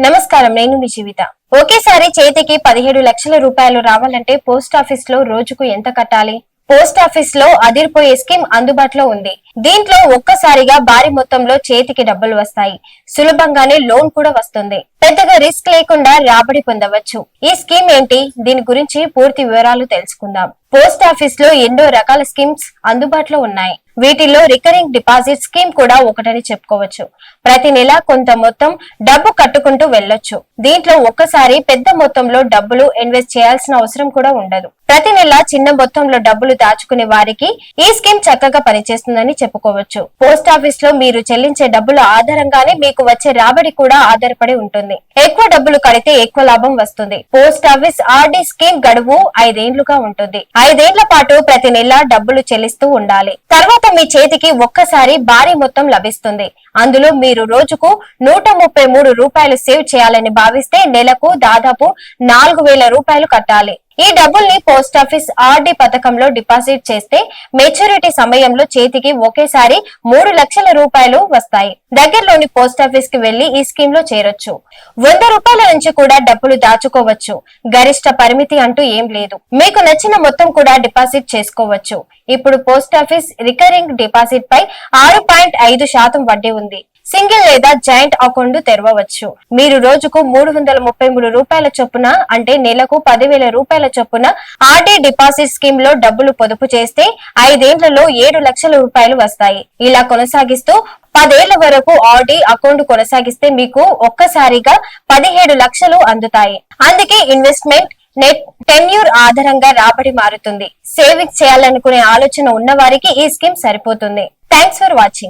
నమస్కారం నేను మీ జీవిత. ఒకేసారి చేతికి పదిహేడు లక్షల రూపాయలు రావాలంటే పోస్ట్ ఆఫీస్లో రోజుకు ఎంత కట్టాలి? పోస్ట్ ఆఫీస్లో అదిరిపోయే స్కీమ్ అందుబాటులో ఉంది. దీంట్లో ఒక్కసారిగా భారీ మొత్తంలో చేతికి డబ్బులు వస్తాయి. సులభంగానే లోన్ కూడా వస్తుంది. పెద్దగా రిస్క్ లేకుండా రాబడి పొందవచ్చు. ఈ స్కీమ్ ఏంటి? దీని గురించి పూర్తి వివరాలు తెలుసుకుందాం. పోస్ట్ ఆఫీస్లో ఎన్నో రకాల స్కీమ్స్ అందుబాటులో ఉన్నాయి. వీటిల్లో రికరింగ్ డిపాజిట్ స్కీమ్ కూడా ఒకటని చెప్పుకోవచ్చు. ప్రతి నెల కొంత మొత్తం డబ్బు కట్టుకుంటూ వెళ్ళొచ్చు. దీంట్లో ఒక్కసారి పెద్ద మొత్తంలో డబ్బులు ఇన్వెస్ట్ చేయాల్సిన అవసరం కూడా ఉండదు. ప్రతి నెల చిన్న మొత్తంలో డబ్బులు దాచుకునే వారికి ఈ స్కీమ్ చక్కగా పనిచేస్తుందని చెప్పుకోవచ్చు. పోస్ట్ ఆఫీస్లో మీరు చెల్లించే డబ్బుల ఆధారంగానే మీకు వచ్చే రాబడి కూడా ఆధారపడి ఉంటుంది. ఎక్కువ డబ్బులు కడితే ఎక్కువ లాభం వస్తుంది. పోస్ట్ ఆఫీస్ ఆర్డీ స్కీమ్ గడువు ఐదేండ్లుగా ఉంటుంది. ఐదేండ్ల పాటు ప్రతి నెల డబ్బులు చెల్లిస్తూ ఉండాలి. తర్వాత మీ చేతికి ఒక్కసారి భారీ మొత్తం లభిస్తుంది. అందులో మీరు రోజుకు నూట ముప్పై మూడు రూపాయలు సేవ్ చేయాలని భావిస్తే నెలకు దాదాపు నాలుగు వేల రూపాయలు కట్టాలి. ఈ డబ్బుల్ని పోస్ట్ ఆఫీస్ ఆర్డీ పథకంలో డిపాజిట్ చేస్తే మెచ్యూరిటీ సమయంలో చేతికి ఒకేసారి మూడు లక్షల రూపాయలు వస్తాయి. దగ్గరలోని పోస్ట్ ఆఫీస్కి వెళ్ళి ఈ స్కీమ్లో చేరొచ్చు. వంద రూపాయల నుంచి కూడా డబ్బులు దాచుకోవచ్చు. గరిష్ట పరిమితి అంటూ ఏం లేదు. మీకు నచ్చిన మొత్తం కూడా డిపాజిట్ చేసుకోవచ్చు. ఇప్పుడు పోస్ట్ ఆఫీస్ రికరింగ్ డిపాజిట్ పై ఆరు పాయింట్ ఐదు శాతం వడ్డీ ఉంది. సింగిల్ లేదా జాయింట్ అకౌంట్ తెరవవచ్చు. మీరు రోజుకు మూడు వందల ముప్పై మూడు రూపాయల చొప్పున అంటే నెలకు పదివేల రూపాయల చొప్పున ఆర్డీ డిపాజిట్ స్కీమ్లో డబ్బులు పొదుపు చేస్తే ఐదేళ్ళలో ఏడు లక్షల రూపాయలు వస్తాయి. ఇలా కొనసాగిస్తూ పదేళ్ళ వరకు ఆర్డీ అకౌంట్ కొనసాగిస్తే మీకు ఒక్కసారిగా పదిహేడు లక్షలు అందుతాయి. అందుకే ఇన్వెస్ట్మెంట్ నెట్ టెన్యూర్ ఆధారంగా రాబడి మారుతుంది. సేవింగ్స్ చేయాలనుకునే ఆలోచన ఉన్న వారికి ఈ స్కీమ్ సరిపోతుంది. Thanks for watching.